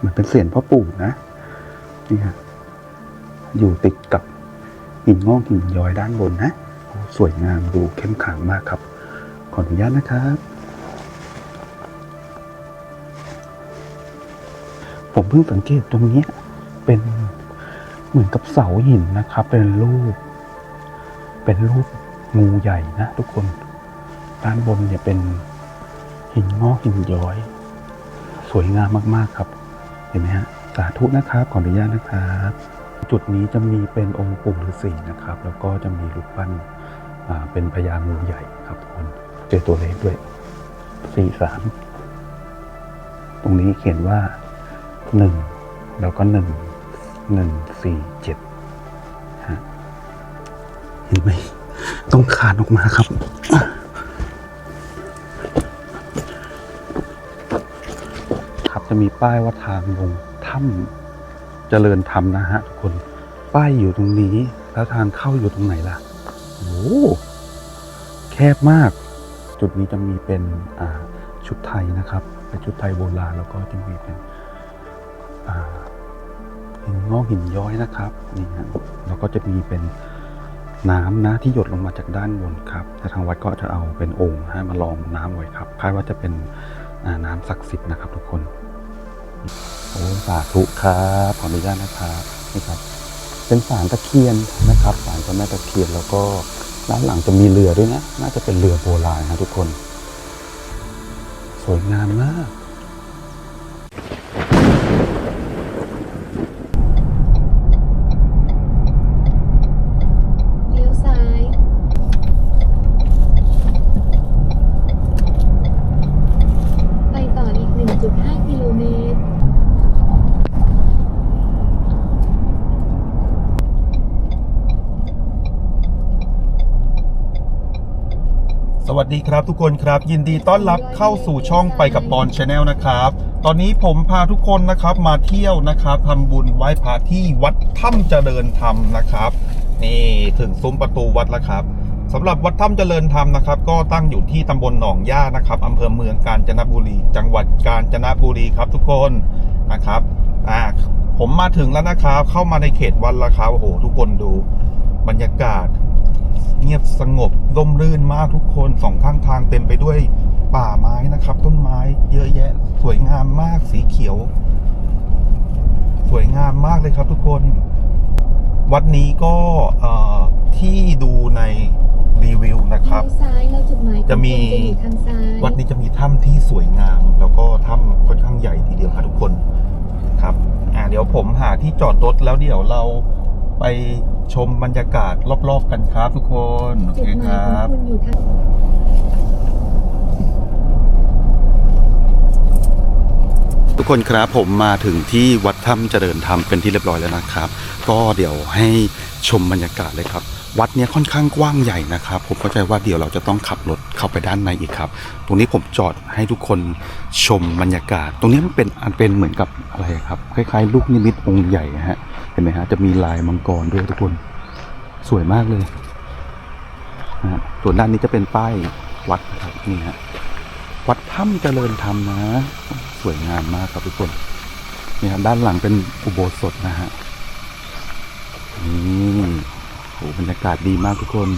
เหมือนเป็นเสียนพ่อปู่นะนี่ฮะอยู่ติดกับหินงอกหินย้อยด้านบนนะสวยงามดูเข้มขลังมากครับ ขออนุญาตนะครับ ผมเพิ่งสังเกตตรงนี้เป็นเหมือนกับเสาหินนะครับ เป็นรูป เป็นรูปงูใหญ่นะทุกคน ด้านบนเนี่ยเป็นหินงอกหินย้อย สวยงามมากๆครับ เห็นไหมฮะสาธุนะครับขออนุญาตนะครับ จุดนี้จะมีเป็นองค์ปู่ฤาษีนะครับ แล้วก็จะมีรูปปั้นเป็นพญางูใหญ่ครับทุกคนเจอตัวเลขด้วยสี่สามตรงนี้เขียนว่าหนึ่งแล้วก็หนึ่งหนึ่งสี่เจ็ดเห็นไหมต้องคานออกมาครับ จะมีป้ายว่าทางลงถ้ำเจริญธรรมนะฮะทุกคน ป้ายอยู่ตรงนี้ แล้วทางเข้าอยู่ตรงไหนล่ะโอ้โหแคบมาก จุดนี้จะมีเป็นชุดไทยนะครับเป็นชุดไทยโบราณแล้วก็จะมีเป็นหินงอกหินย้อยนะครับนี่ฮะแล้วก็จะมีเป็นน้ำนะที่หยดลงมาจากด้านบนครับแต่ทางวัดก็จะเอาเป็นองนะฮะมาลองน้ำไว้ครับคาดว่าจะเป็นน้ำศักดิ์สิทธิ์นะครับทุกคน โอ้สาธุครับขออนุญาตนะครับนี่ครับ เป็นสารตะเคียนนะครับสารเจ้าแม่ตะเคียนแล้วก็ด้านหลังจะมีเรือด้วยนะ น่าจะเป็นเรือโบราณนะทุกคน สวยงามมาก เลี้ยวซ้าย ไปต่ออีก 1.5 กิโลเมตร สวัส ดีครับทุกคนครับ ยินดีต้อนรับเข้าสู่ช่องไปกับปอนชาแนลนะครับ ตอนนี้ผมพาทุกคนนะครับมาเที่ยวนะครับทำบุญไหว้พระที่วัดถ้ำเจริญธรรมนะครับ นี่ถึงซุ้มประตูวัดแล้วครับสำหรับวัดถ้ำเจริญธรรมนะครับ ก็ตั้งอยู่ที่ตำบลหนองย่านะครับอำเภอเมืองกาญจนบุรี จังหวัดกาญจนบุรีครับทุกคนนะครับอ่าผมมาถึงแล้วนะครับ เข้ามาในเขตวัดแล้วครับโอ้โหทุกคนดูบรรยากาศ เงียบสงบร่มรื่นมากทุกคนสองข้างทางเต็มไปด้วยป่าไม้นะครับ ต้นไม้เยอะแยะ สวยงามมากสีเขียว สวยงามมากเลยครับทุกคน วัดนี้ก็เอ่อที่ดูในรีวิวนะครับเลี้ยวซ้ายแล้วจุดหมายของจะมีคุณจะอยู่ทางซ้ายวัดนี้จะมีถ้ำที่สวยงาม แล้วก็ถ้ำค่อนข้างใหญ่ทีเดียวครับทุกคนครับ อ่าเดี๋ยวผมหาที่จอดรถแล้วเดี๋ยวเราไป ชมบรรยากาศรอบๆกันครับทุกคน โอเคครับทุกคนครับผมมาถึงที่วัดถ้ำเจริญธรรมเป็นที่เรียบร้อยแล้วนะครับ ก็เดี๋ยวให้ชมบรรยากาศเลยครับ วัดเนี้ยค่อนข้างกว้างใหญ่นะครับ ผมเข้าใจว่าเดี๋ยวเราจะต้องขับรถเข้าไปด้านในอีกครับ ตรงนี้ผมจอดให้ทุกคนชมบรรยากาศ ตรงนี้มันเป็นอันเป็นเหมือนกับอะไรครับ คล้ายๆ ลูกนิมิตองค์ใหญ่ฮะ เห็นไหมฮะ จะมีลายมังกรด้วยทุกคน สวยมากเลยนะฮะส่วนด้านนี้จะเป็นป้ายวัดนะครับนี่ฮะ วัดถ้ำเจริญธรรมนะ สวยงามมากครับทุกคน นี่ครับด้านหลังเป็นอุโบสถนะฮะ นี่ บรรยากาศดีมากทุกคน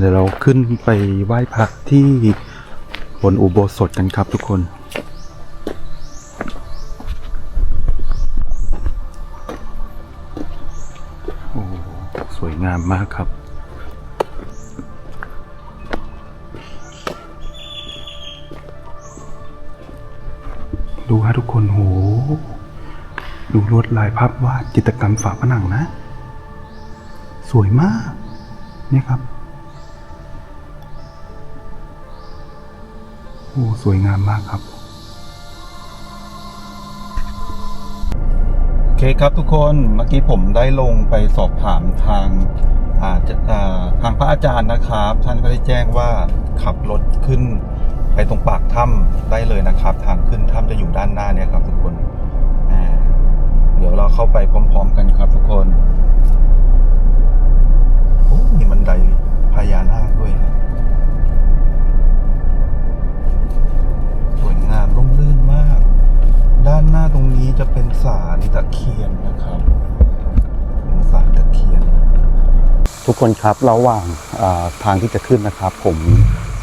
เดี๋ยวเราขึ้นไปไหว้พระที่บนอุโบสถกันครับทุกคน โอ้สวยงามมากครับดูฮะทุกคนโห ดูลวดลายภาพวาดจิตรกรรมฝาผนังนะ สวยมากเนี่ยครับโอ้สวยงามมากครับโอเคครับทุกคนเมื่อกี้ผมได้ลงไปสอบถามทางอาจจะอ่าทางพระอาจารย์นะครับ ท่านก็ได้แจ้งว่าขับรถขึ้นไปตรงปากถ้ำได้เลยนะครับ ทางขึ้นถ้ำจะอยู่ด้านหน้าเนี่ยครับทุกคน เดี๋ยวเราเข้าไปพร้อม ๆ กันครับทุกคน อ้มีบันไดพญานาคด้วยนะสวยงามร่มรื่นมากสารตะเคียนนะครับเป็นสารตะเคียน ทุกคนครับระหว่างทางที่จะขึ้นนะครับ ผม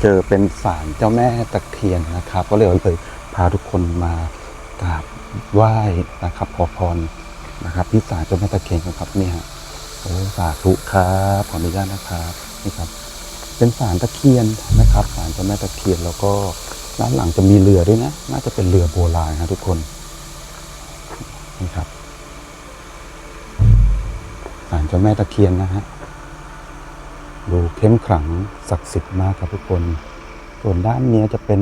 เจอเป็นศาลเจ้าแม่ตะเคียนนะครับ ก็เลยเลยพาทุกคนมากราบไหว้นะครับขอพรนะครับที่ศาลเจ้าแม่ตะเคียนนะครับนี่ยโอ้สาธุครับขออนุญาตนะครับนี่ครับ เป็นศาลตะเคียนนะครับศาลเจ้าแม่ตะเคียนแล้วก็ด้านหลังจะมีเรือด้วยนะ น่าจะเป็นเรือโบราณนะทุกคนนี่ครับศาลเจ้าแม่ตะเคียนนะฮะดูเข้มขลังศักดิ์สิทธิ์มากครับทุกคน ส่วนด้านนี้จะเป็น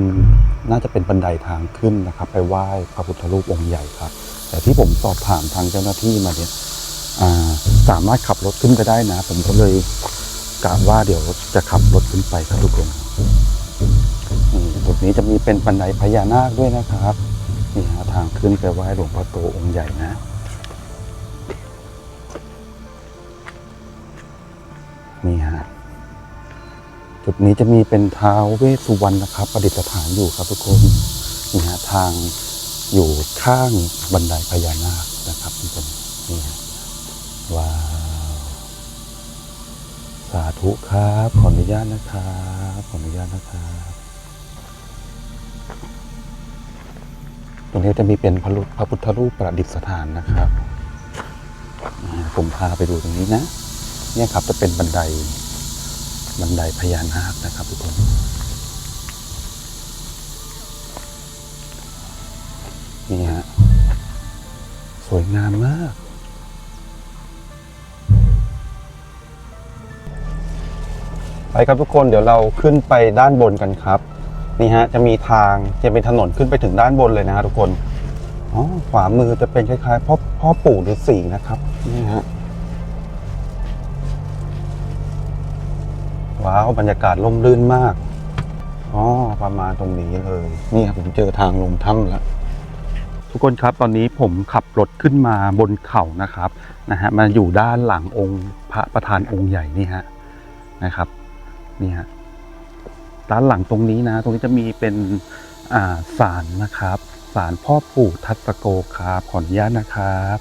น่าจะเป็นบันไดทางขึ้นนะครับ ไปไหว้พระพุทธรูปองค์ใหญ่ครับ แต่ที่ผมสอบถามทางเจ้าหน้าที่มาเนี่ย สามารถขับรถขึ้นไปได้นะ ผมก็เลยกะว่าเดี๋ยวจะขับรถขึ้นไปครับทุกคนจุดนี้จะมีเป็นบันไดพญานาคด้วยนะครับนี่ฮะทางขึ้นไปไหว้หลวงพ่อโตองค์ใหญ่นะนี่ฮะจุดนี้จะมีเป็นท้าวเวสสุวรรณนะครับ ประดิษฐานอยู่ครับทุกคนนี่ฮะทางอยู่ข้างบันไดพญานาคนะครับทุกคนนี่ฮะว้าวสาธุครับ ขออนุญาตนะครับ ขออนุญาตนะครับ ตรงนี้จะมีเป็นพระรูปพระพุทธรูปประดิษฐานนะครับ ผมพาไปดูตรงนี้นะ เนี่ยครับจะเป็นบันได บันไดพญานาคนะครับทุกคนนี่ฮะ สวยงามมาก ไปครับทุกคนเดี๋ยวเราขึ้นไปด้านบนกันครับ นี่ฮะจะมีทางจะเป็นถนนขึ้นไปถึงด้านบนเลยนะฮะทุกคนอ๋อขวามือจะเป็นคล้ายๆพ่อพ่อปู่ฤาษีนะครับนี่ฮะว้าวบรรยากาศร่มรื่นมากอ๋อประมาณตรงนี้เลย นี่ครับผมเจอทางลงถ้ำแล้วทุกคนครับตอนนี้ผมขับรถขึ้นมาบนเขานะครับนะฮะมาอยู่ด้านหลังองค์พระประธานองค์ใหญ่นี่ฮะนะครับ นี่ฮะด้านหลังตรงนี้นะ ตรงนี้จะมีเป็นศาลนะครับศาลพ่อปู่ทัตตะโกครับขออนุญาตนะครับ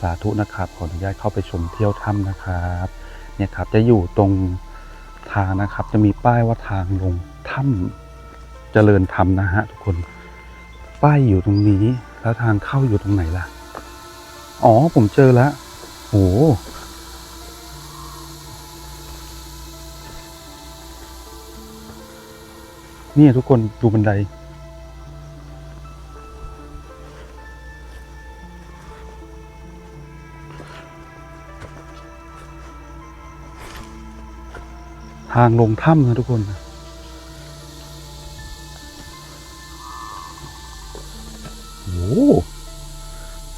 สาธุนะครับ ขออนุญาตเข้าไปชมเที่ยวถ้ำนะครับ เนี่ยครับจะอยู่ตรงทางนะครับ จะมีป้ายว่าทางลงถ้ำเจริญธรรมนะฮะทุกคน ป้ายอยู่ตรงนี้ แล้วทางเข้าอยู่ตรงไหนล่ะ อ๋อผมเจอแล้วโอ้ นี่ยทุกคนดูบันได ทางลงถ้ำนะทุกคนโอ้โห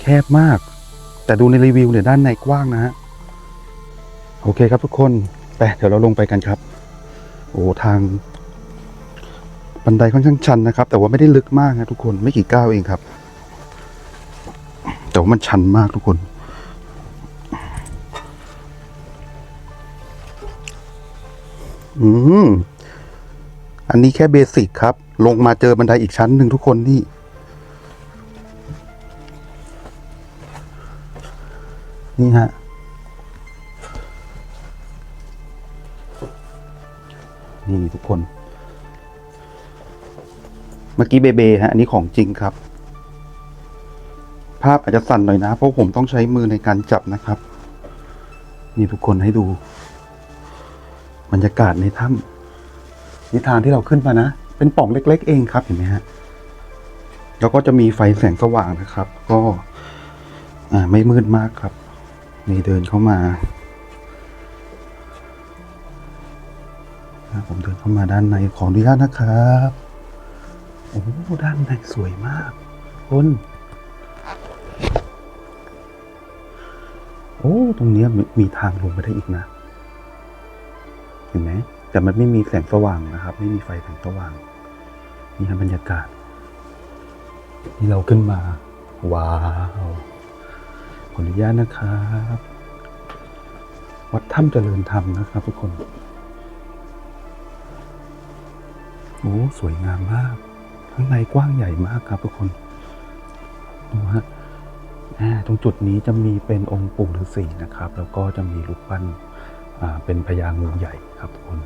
แคบมาก แต่ดูในรีวิวเนี่ยด้านในกว้างนะฮะ โอเคครับทุกคน ไป เดี๋ยวเราลงไปกันครับ โอ้ ทาง บันไดค่อนข้างชันนะครับ แต่ว่าไม่ได้ลึกมากนะทุกคนไม่กี่ก้าวเองครับ แต่ว่ามันชันมากทุกคนอืมอันนี้แค่เบสิกครับ ลงมาเจอบันไดอีกชั้นหนึ่งทุกคนนี่ นี่ฮะ นี่ทุกคน เมื่อกี้เบเบฮะอันนี้ของจริงครับ ภาพอาจจะสั่นหน่อยนะ เพราะผมต้องใช้มือในการจับนะครับ นี่ทุกคนให้ดู บรรยากาศในถ้ำนิทานที่เราขึ้นมานะ เป็นป่องเล็ก ๆ เองครับเห็นไหมฮะแล้วก็จะมีไฟแสงสว่างนะครับ ก็อ่าไม่มืดมากครับ นี่เดินเข้ามาผมเดินเข้ามาด้านในขออนุญาตนะครับ โอ้ด้านในสวยมากคุณโอ้ ตรงนี้มีมีทางลงไปได้อีกนะ เห็นไหม แต่มันไม่มีแสงสว่างนะครับ ไม่มีไฟแสงสว่าง นี่ครับบรรยากาศ ที่เราขึ้นมา ว้าว ขออนุญาตนะครับ วัดถ้ำเจริญธรรมนะครับ ทุกคน โอ้ สวยงามมาก ข้างในกว้างใหญ่มากครับทุกคนดูฮะตรงจุดนี้จะมีเป็นองค์ปู่ฤาษีนะครับ แล้วก็จะมีรูปปั้นเป็นพญางูใหญ่ครับทุกคน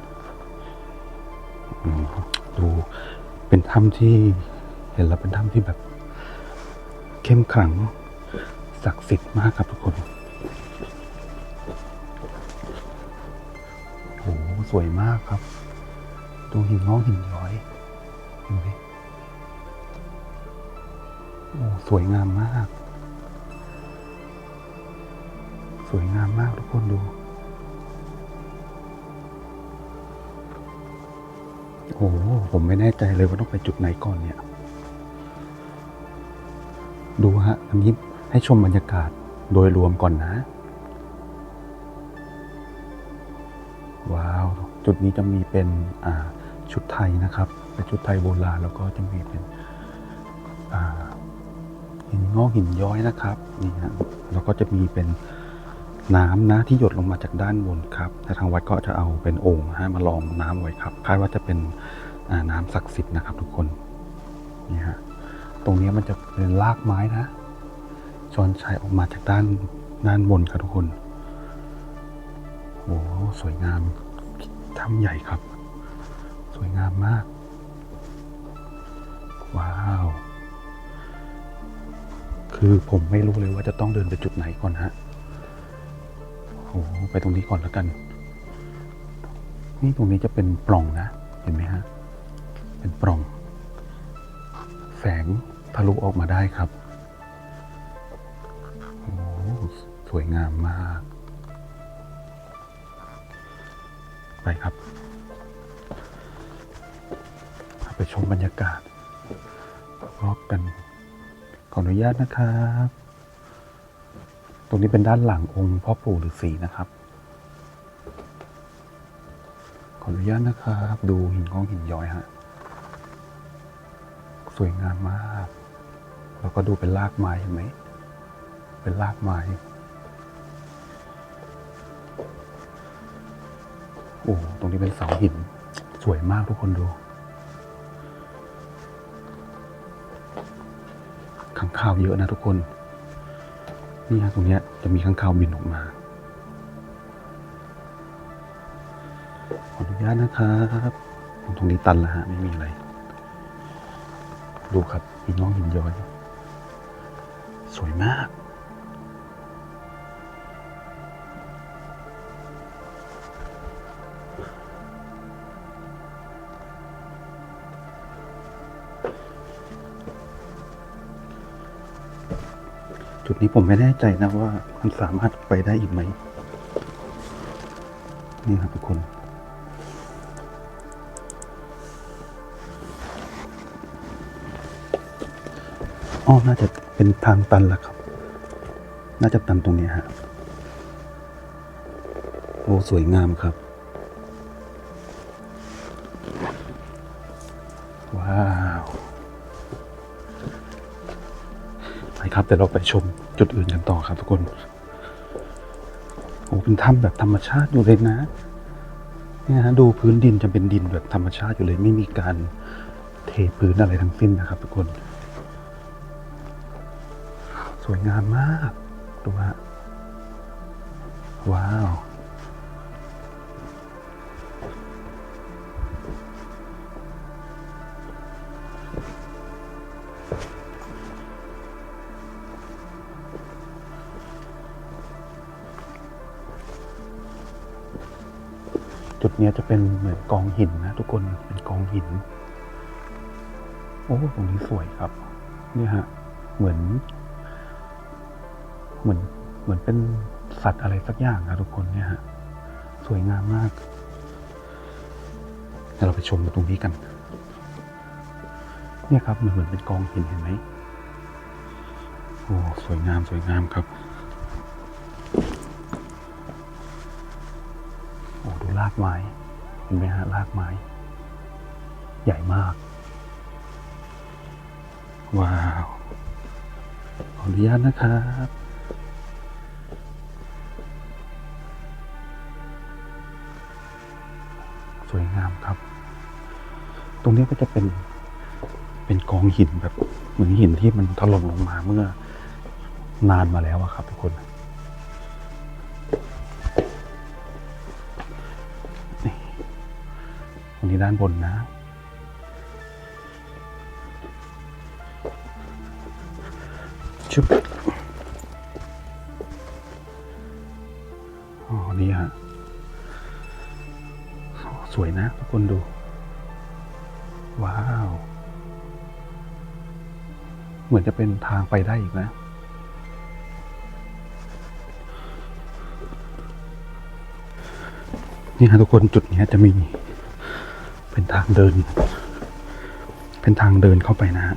ดูเป็นถ้ำที่เห็นแล้วเป็นถ้ำที่แบบ เข้มขลังศักดิ์สิทธิ์มากครับทุกคนโอ้โหสวยมากครับ ดูหินงอกหินย้อยดูดิโอ้ สวยงามมาก สวยงามมากทุกคนดูโอ้โหผมไม่แน่ใจเลยว่าต้องไปจุดไหนก่อนเนี่ย ดูฮะอันนี้ให้ชมบรรยากาศโดยรวมก่อนนะ ว้าว จุดนี้จะมีเป็นชุดไทยนะครับ เป็นชุดไทยโบราณแล้วก็จะมีเป็นอ่า หินงอกหินย้อยนะครับนี่ฮะแล้วก็จะมีเป็นน้ำนะที่หยดลงมาจากด้านบนครับแต่ทางวัดก็จะเอาเป็นโอ่งนะฮะมาลองน้ำไว้ครับคาดว่าจะเป็นน้ำศักดิ์สิทธิ์นะครับ ทุกคนนี่ฮะตรงนี้มันจะเป็นรากไม้นะจอนชัยออกมาจากด้านด้านบนครับทุกคนโอ้สวยงามถ้ำใหญ่ครับ สวยงามมาก ว้าว คือผมไม่รู้เลยว่าจะต้องเดินไปจุดไหนก่อนฮะโอ้ไปตรงนี้ก่อนแล้วกัน นี่ตรงนี้จะเป็นปล่องนะ เห็นไหมฮะ เป็นปล่อง แสงทะลุออกมาได้ครับโอ้สวยงามมาก ไปครับ ไปชมบรรยากาศรอบกัน ออนุญาตนะครับ ตรงนี้เป็นด้านหลังองค์พ่อปู่ฤาษีนะครับ ขออนุญาตนะครับ ดูหินงอกหินย้อยฮะ สวยงามมาก แล้วก็ดูเป็นรากไม้เห็นไหม เป็นรากไม้โอ้ ตรงนี้เป็นเสาหิน สวยมากทุกคนดู ข้างข่าวเยอะนะทุกคน นี่ฮะตรงเนี้ยจะมีข้างข่าวบินออกมาขออนุญาตนะครับตรงนี้ตันแล้วฮะไม่มีอะไร ดูครับหินน้องหินย้อย สวยมาก ดนี้ผมไม่แน่ใจนะว่ามันสามารถไปได้อีกไหม นี่ครับทุกคนอ๋อน่าจะเป็นทางตันแล้วครับ น่าจะตันตรงนี้ฮะ โอ้ สวยงามครับ ว้าว ไปครับเดี๋ยวเราไปชมจุดอื่นกันต่อครับทุกคนโอ้เป็นถ้ำแบบธรรมชาติอยู่เลยนะเนี่ยฮะดูพื้นดินจะเป็นดินแบบธรรมชาติอยู่เลย ไม่มีการเทพื้นอะไรทั้งสิ้นนะครับ ทุกคน สวยงามมากดูฮะว้าว เนี้ยจะเป็นเหมือนกองหินนะทุกคนเป็นกองหิน โอ้ตรงนี้สวยครับ เนี่ยฮะ เหมือน เหมือนเหมือนเป็นสัตว์อะไรสักอย่างนะทุกคนเนี่ยฮะสวยงามมากเดี๋ยวเราไปชมตรงนี้กัน เนี่ยครับมันเหมือนเป็นกองหินเห็นไหมโอ้สวยงามสวยงามครับากไม้เห็นไหมฮะรากไม้ ใหญ่มาก ว้าวขออนุญาตนะครับสวยงามครับ ตรงนี้ก็จะเป็นเป็นกองหินแบบเหมือนหินที่มันถล่มลงมาเมื่อนานมาแล้วอะครับทุกคน ด้านบนนะ ชุบอ๋อ นี่ฮะ สวยนะทุกคนดู ว้าว เหมือนจะเป็นทางไปได้อีกนะนี่ฮะทุกคนจุดนี้จะมี เป็นทางเดิน เป็นทางเดินเข้าไปนะฮะ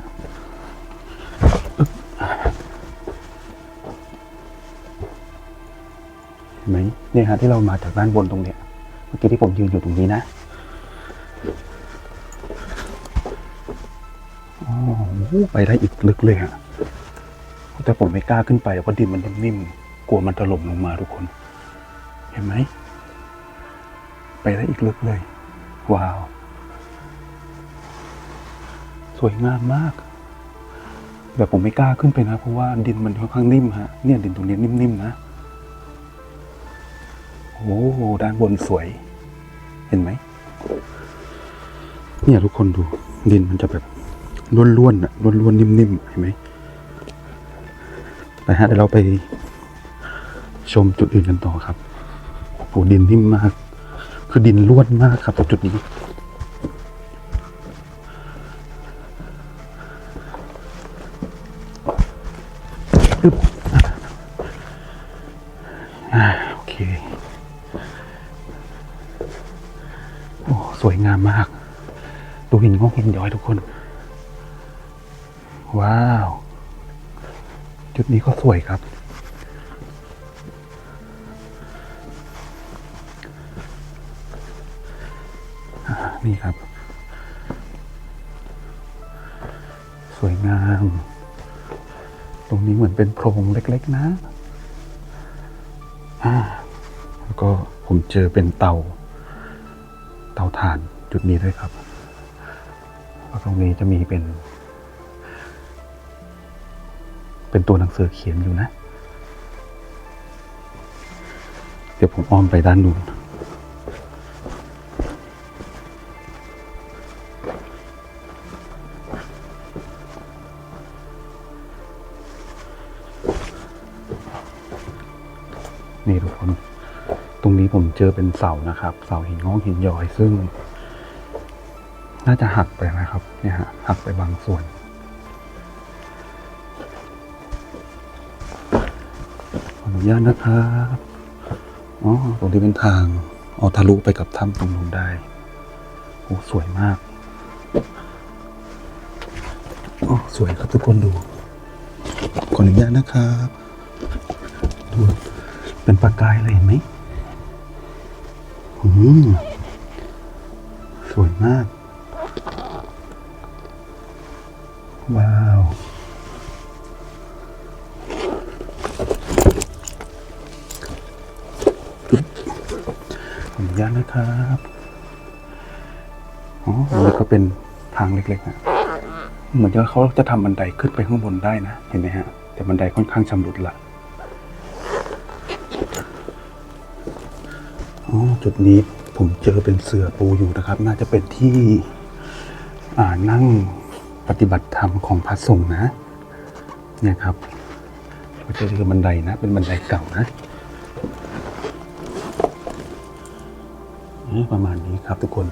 เห็นไหมเนี่ยฮะที่เรามาจากด้านบนตรงเนี้ยเมื่อกี้ที่ผมยืนอยู่ตรงนี้นะอ๋อโอ้ไปได้อีกลึกเลยฮะแต่ผมไม่กล้าขึ้นไปเพราะดินมันนิ่มๆกลัวมันถล่มลงมาทุกคน เห็นไหม ไปได้อีกลึกเลย ว้าว สวยงามมากแบบผมไม่กล้าขึ้นไปนะ เพราะว่าดินมันค่อนข้างนิ่มฮะเนี่ยดินตรงนี้นิ่มๆนะโอ้ด้านบนสวย เห็นไหมเนี่ยทุกคนดู ดินมันจะแบบล้วนๆอะล้วนๆนิ่มๆเห็นไหมไปฮะเดี๋ยวเราไปชมจุดอื่นกันต่อครับโอ้ดินนิ่มมาก คือดินล้วนมากครับตรงจุดนี้ ปึ๊บโอเค โอ้ สวยงามมาก ดูหินงอกหินย้อยทุกคน ว้าว จุดนี้ก็สวยครับนี่ครับ สวยงาม ตรงนี้เหมือนเป็นโพรงเล็ก ๆ นะแล้วก็ผมเจอเป็นเตา เตาถ่านจุดนี้ด้วยครับแล้วตรงนี้จะมีเป็น เป็นตัวหนังสือเขียนอยู่นะ เดี๋ยวผมอ้อมไปด้านนู้น เป็นเสานะครับ เสาหินงอกหินย้อยซึ่ง น่าจะหักไปนะครับ เนี่ยฮะหักไปบางส่วนขออนุญาตนะครับอ๋อตรงนี้เป็นทางเอาทะลุไปกับถ้ำตรงนู้นได้โอ้สวยมากโอ้สวยครับทุกคนดูขออนุญาตนะครับดูเป็นประกายเลยเห็นไหม สวยมาก ว้าว ขออนุญาตนะครับอ๋ออันนี้ก็เป็นทางเล็กๆนะเหมือนจะเขาจะทำบันไดขึ้นไปข้างบนได้นะ เห็นไหมฮะ แต่บันไดค่อนข้างชำรุดละ อ๋อจุดนี้ผมเจอเป็นเสือปูอยู่นะครับ น่าจะเป็นที่นั่งปฏิบัติธรรมของพระสงฆ์นะเนี่ยครับก็จะคือบันไดนะ เป็นบันไดเก่านะนี่ประมาณนี้ครับทุกคน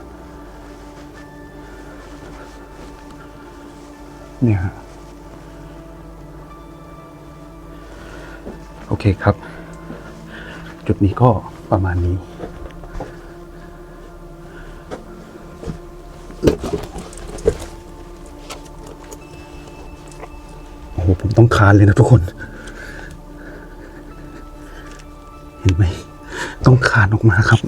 เนี่ยฮะโอเคครับ จุดนี้ก็ประมาณนี้ ต้องคานเลยนะทุกคน เห็นไหม ต้องคานออกมาครับ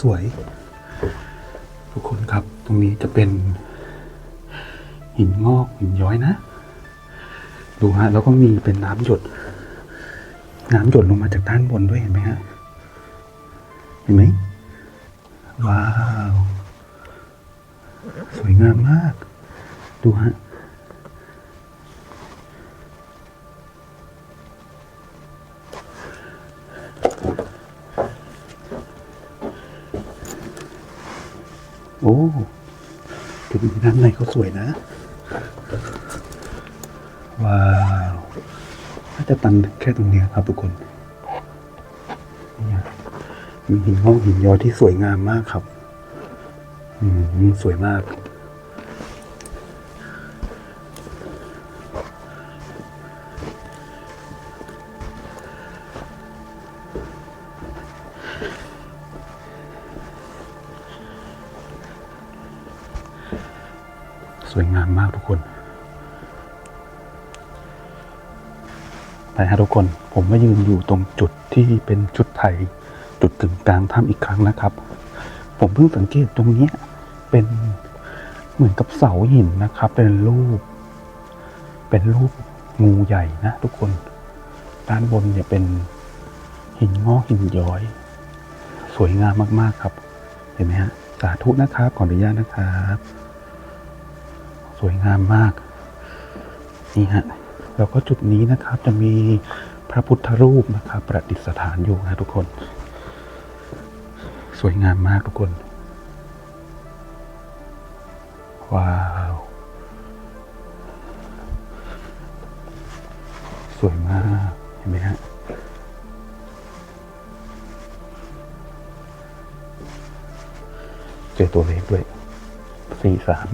สวย ทุกคนครับตรงนี้จะเป็น หินงอกหินย้อยนะ ดูฮะแล้วก็มีเป็นน้ำหยด น้ำหยดลงมาจากด้านบนด้วยเห็นไหมฮะ จุดนี้ด้านในเขาสวยนะ ว้าวน่าจะตันแค่ตรงนี้ครับทุกคนนี่ยมีหินห้องหินย้อยที่สวยงามมากครับ อืมสวยมาก ผมมายืนอยู่ตรงจุดที่เป็นจุดไทย จุดกึ่งกลางถ้ำอีกครั้งนะครับ ผมเพิ่งสังเกตตรงนี้เป็นเหมือนกับเสาหินนะครับ เป็นรูป เป็นรูปงูใหญ่นะทุกคน ด้านบนเนี่ยเป็นหินงอกหินย้อย สวยงามมากๆครับ เห็นไหมฮะสาธุนะครับขออนุญาตนะครับ สวยงามมากนี่ฮะแล้วก็จุดนี้นะครับจะมี พระพุทธรูปนะครับประดิษฐานอยู่นะทุกคน สวยงามมากทุกคน ว้าว สวยมากเห็นไหมฮะเจอตัวเลขด้วยสี่สาม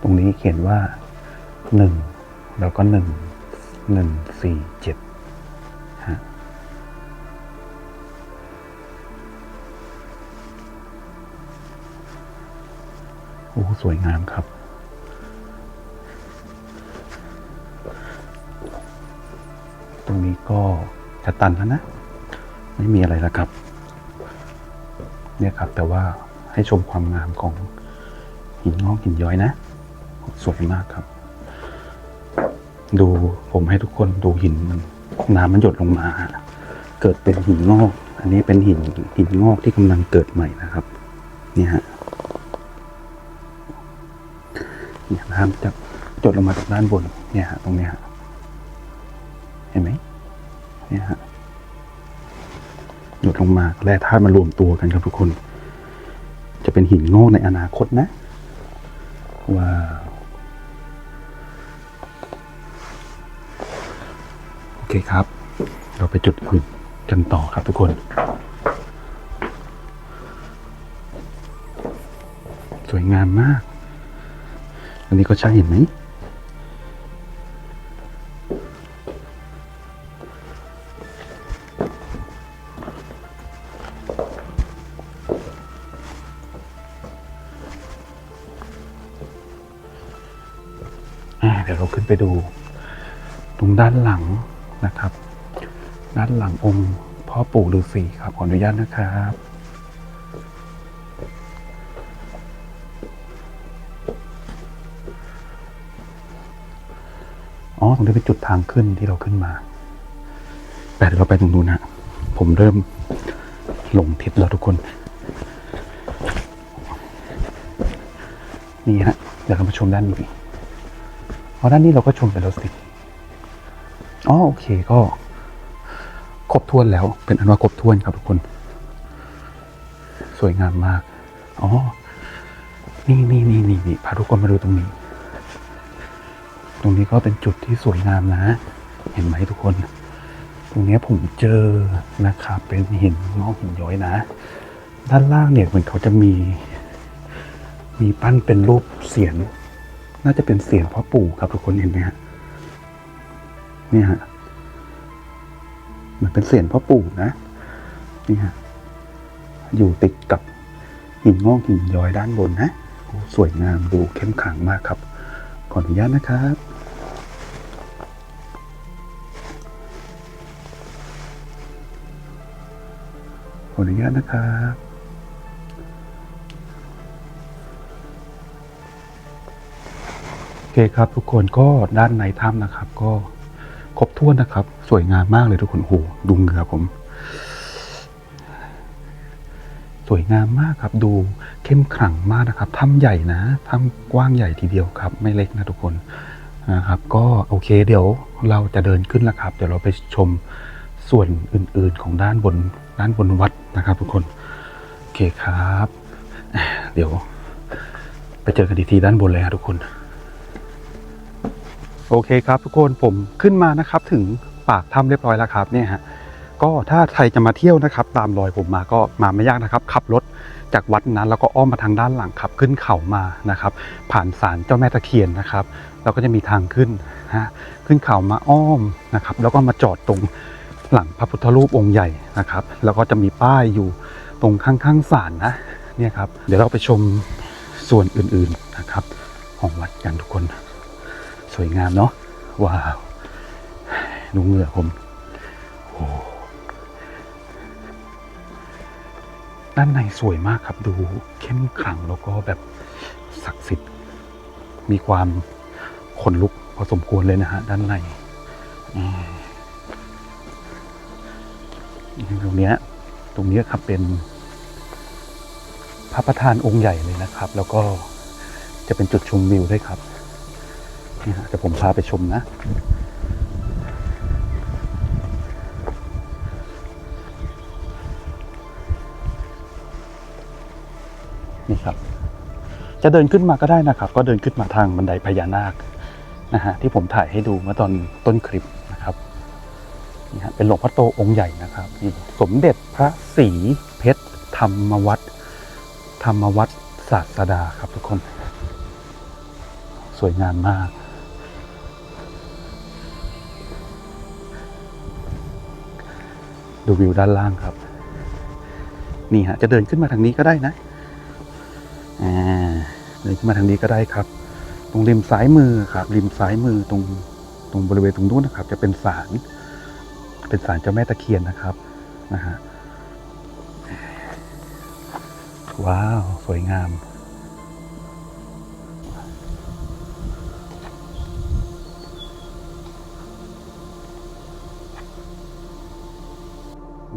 ตรงนี้เขียนว่าหนึ่งแล้วก็หนึ่ง หนึ่งสี่เจ็ดฮะโอ้สวยงามครับ ตรงนี้ก็จะตันแล้วนะ ไม่มีอะไรแล้วครับ เนี่ยครับแต่ว่าให้ชมความงามของหินงอกหินย้อยนะ สวยมากครับ ดูผมให้ทุกคนดูหินมันน้ำมันหยดลงมา เกิดเป็นหินงอก อันนี้เป็นหินหินงอกที่กำลังเกิดใหม่นะครับ เนี่ยฮะเนี่ยน้ำจะหยดลงมาจากด้านบน เนี่ยฮะตรงเนี้ยเห็นไหมเนี่ยฮะหยดลงมาแร่ธาตุมารวมตัวกันครับทุกคน จะเป็นหินงอกในอนาคตนะว้าว เคครับ เราไปจุดอื่นกันต่อครับทุกคน สวยงามมาก อันนี้ก็ใช่เห็นไหมเดี๋ยวเราขึ้นไปดู ตรงด้านหลัง นะครับ ด้านหลังองค์พ่อปู่ฤาษีครับขออนุญาตนะครับอ๋อตรงนี้เป็นจุดทางขึ้นที่เราขึ้นมาแต่เดี๋ยวเราไปตรงนู้นนะผมเริ่มหลงทิศแล้วทุกคน นี่ฮะเดี๋ยวเรามาชมด้านนี้เพราะด้านนี้เราก็ชมไปแล้วสิ อ๋อโอเคก็ ครบถ้วนแล้ว เป็นอันว่าครบถ้วนครับทุกคน สวยงามมาก อ๋อ นี่นี่นี่นี่นี่พาทุกคนมาดูตรงนี้ ตรงนี้ก็เป็นจุดที่สวยงามนะ เห็นไหมทุกคน ตรงนี้ผมเจอนะครับเป็นหินงอกหินย้อยนะ ด้านล่างเนี่ยเหมือนเขาจะมี มีปั้นเป็นรูปเสียน น่าจะเป็นเสียงพ่อปู่ครับทุกคนเห็นไหมฮะ นี่ยฮะมันเป็นเสียงพ่อปู่นะนี่ฮะอยู่ติดกับหินงอกหินย้อยด้านบนนะสวยงามดูเข้มขังมากครับ ขออนุญาตนะครับวออนุญาตนะครับโอเคครับทุกคนก็ด้านในถ้ำนะครับก็ ครบถ้วนนะครับ สวยงามมากเลยทุกคนโหดูเหงื่อผม สวยงามมากครับ ดูเข้มขลังมากนะครับถ้ำใหญ่นะถ้ำกว้างใหญ่ทีเดียวครับ ไม่เล็กนะทุกคนนะครับ ก็โอเคเดี๋ยวเราจะเดินขึ้นแล้วครับ เดี๋ยวเราไปชมส่วนอื่นๆของด้านบนด้านบนวัดนะครับ ทุกคนโอเคครับ เดี๋ยว ไปเจอกันอีกทีด้านบนเลยครับทุกคน โอเคครับทุกคนผมขึ้นมานะครับถึงปากถ้ำเรียบร้อยแล้วครับเนี่ยฮะก็ถ้าใครจะมาเที่ยวนะครับ ตามรอยผมมาก็มาไม่ยากนะครับ ขับรถจากวัดนั้นแล้วก็อ้อมมาทางด้านหลังครับขึ้นเขามานะครับ ผ่านศาลเจ้าแม่ตะเคียนนะครับเราก็จะมีทางขึ้นฮะขึ้นเขามาอ้อมนะครับ แล้วก็มาจอดตรงหลังพระพุทธรูปองค์ใหญ่นะครับ แล้วก็จะมีป้ายอยู่ตรงข้างๆศาลนะเนี่ยครับ เดี๋ยวเราไปชมส่วนอื่นๆนะครับ ของวัดกันทุกคน สวยงามเนาะว้าวดูเหงื่อผมโอ้ด้านในสวยมากครับดูเข้มขลังแล้วก็แบบศักดิ์สิทธิ์ มีความขนลุกพอสมควรเลยนะฮะ ด้านในตรงเนี้ยตรงเนี้ยครับเป็นพระประธานองค์ใหญ่เลยนะครับ แล้วก็จะเป็นจุดชมวิวด้วยครับ นี่ฮะเดี๋ยวผมพาไปชมนะนี่ครับ จะเดินขึ้นมาก็ได้นะครับ ก็เดินขึ้นมาทางบันไดพญานาคนะฮะที่ผมถ่ายให้ดูเมื่อตอนต้นคลิปนะครับนี่ฮะเป็นหลวงพ่อโตองค์ใหญ่นะครับสมเด็จพระศรีเพชรธรรมวัดธรรมวัดศาสดาครับทุกคน สวยงามมาก ดูวิวด้านล่างครับ นี่ฮะจะเดินขึ้นมาทางนี้ก็ได้นะอ่าเดินขึ้นมาทางนี้ก็ได้ครับ ตรงริมซ้ายมือครับ ริมซ้ายมือตรงตรงบริเวณตรงนู้นนะครับ จะเป็นศาลเป็นศาลเจ้าแม่ตะเคียนนะครับนะฮะว้าว สวยงาม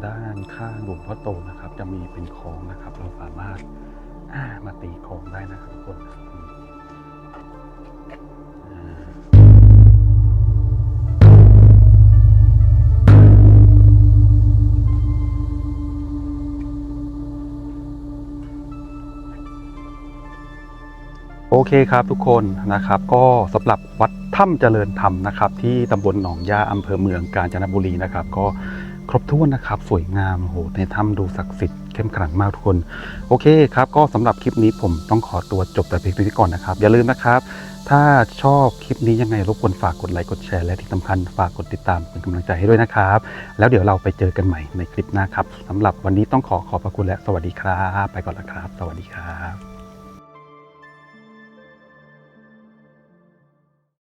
ด้านข้างหลวงพ่อโตนะครับ จะมีเป็นคลองนะครับ เราสามารถมาตีโครงได้นะครับทุกคนโอเคครับทุกคนนะครับก็สำหรับวัดถ้ำเจริญธรรมนะครับ ที่ตำบลหนองยาอำเภอเมืองกาญจนบุรีนะครับ ก็ ครบถ้วนนะครับ สวยงามโหในถ้ำดูศักดิ์สิทธิ์เข้มขลังมากทุกคน โอเคครับ ก็สำหรับคลิปนี้ผมต้องขอตัวจบแต่เพียงเท่านี้ก่อนนะครับ อย่าลืมนะครับ ถ้าชอบคลิปนี้ยังไงรบกวนฝากกดไลค์กดแชร์และที่สำคัญฝากกดติดตามเป็นกำลังใจให้ด้วยนะครับ แล้วเดี๋ยวเราไปเจอกันใหม่ในคลิปหน้าครับสำหรับวันนี้ต้องขอขอบพระคุณและสวัสดีครับ ไปก่อนละครับ สวัสดีครับ